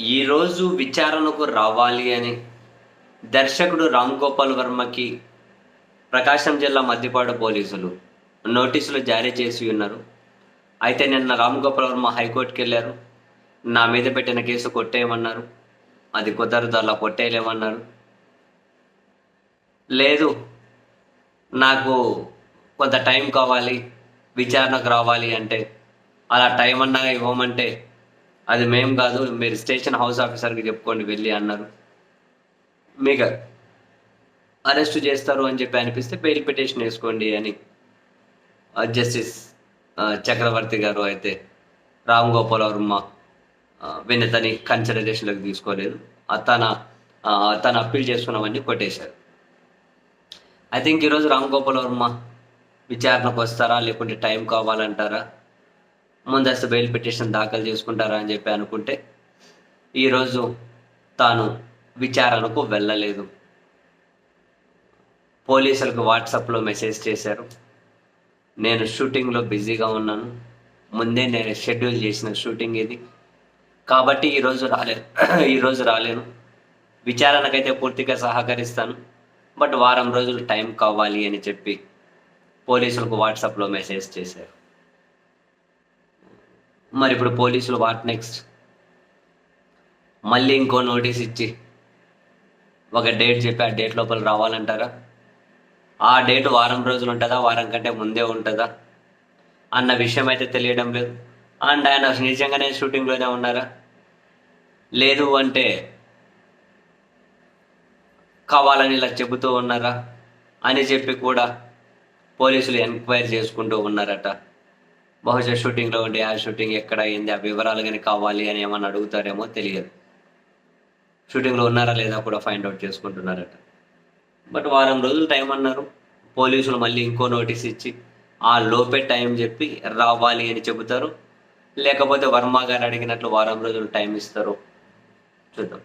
ఈరోజు విచారణకు రావాలి అని దర్శకుడు రామ్ గోపాల్ వర్మకి ప్రకాశం జిల్లా మద్దిపాడు పోలీసులు నోటీసులు జారీ చేసి ఉన్నారు. అయితే నిన్న రామ్ గోపాల్ వర్మ హైకోర్టుకి వెళ్ళారు నా మీద పెట్టిన కేసు కొట్టేయమన్నారు. అది కుదరదు అలా కొట్టేయలేమన్నారు. లేదు నాకు కొంత టైం కావాలి విచారణకు రావాలి అంటే అలా టైం అన్నా ఇవ్వమంటే అది మేం కాదు మీరు స్టేషన్ హౌస్ ఆఫీసర్కి చెప్పుకోండి వెళ్ళి అన్నారు. మీకు అరెస్ట్ చేస్తారు అని చెప్పి అనిపిస్తే బెయిల్ పిటిషన్ వేసుకోండి అని జస్టిస్ చక్రవర్తి గారు అయితే రామ్ గోపాల్ వర్మ వినతని కన్సిడరేషన్లోకి తీసుకోలేదు. తన తను అప్పీల్ చేసుకున్నామని కొట్టేశారు. ఐ థింక్ ఈరోజు రామ్ గోపాల్ వర్మ విచారణకు వస్తారా లేకుంటే టైం కావాలంటారా? ముందస్తు బెయిల్ పిటిషన్ దాఖలు చేసుకుంటారా అని చెప్పి అనుకుంటే ఈరోజు తాను విచారణకు వెళ్ళలేదు. పోలీసులకు వాట్సాప్లో మెసేజ్ చేశారు. నేను షూటింగ్లో బిజీగా ఉన్నాను. ముందే నేను షెడ్యూల్ చేసిన షూటింగ్ ఇది. కాబట్టి ఈరోజు రాలేను ఈరోజు రాలేను. విచారణకైతే పూర్తిగా సహకరిస్తాను. బట్ వారం రోజులు టైం కావాలి అని చెప్పి పోలీసులకు వాట్సాప్లో మెసేజ్ చేశారు. మరి ఇప్పుడు పోలీసులు వాట్ నెక్స్ట్ మళ్ళీ ఇంకో నోటీస్ ఇచ్చి ఒక డేట్ చెప్పి ఆ డేట్ లోపల రావాలంటారా? ఆ డేట్ వారం రోజులు ఉంటుందా? వారం కంటే ముందే ఉంటుందా? అన్న విషయం అయితే తెలియడం లేదు. అండ్ ఆయన నిజంగానే షూటింగ్లోనే ఉన్నారా? లేదు అంటే కావాలని ఇలా చెబుతూ ఉన్నారా? అని చెప్పి కూడా పోలీసులు ఎంక్వైరీ చేసుకుంటూ ఉన్నారట. బహుశా షూటింగ్లో ఉండే ఆ షూటింగ్ ఎక్కడ అయింది ఆ వివరాలు కానీ కావాలి అని ఏమన్నా అడుగుతారేమో తెలియదు. షూటింగ్లో ఉన్నారా లేదా కూడా ఫైండ్ అవుట్ చేసుకుంటున్నారట. బట్ వారం రోజులు టైం అన్నారు. పోలీసులు మళ్ళీ ఇంకో నోటీస్ ఇచ్చి ఆ లోపే టైం చెప్పి రావాలి అని చెబుతారు. లేకపోతే వర్మ గారు అడిగినట్లు వారం రోజులు టైం ఇస్తారు. చూద్దాం.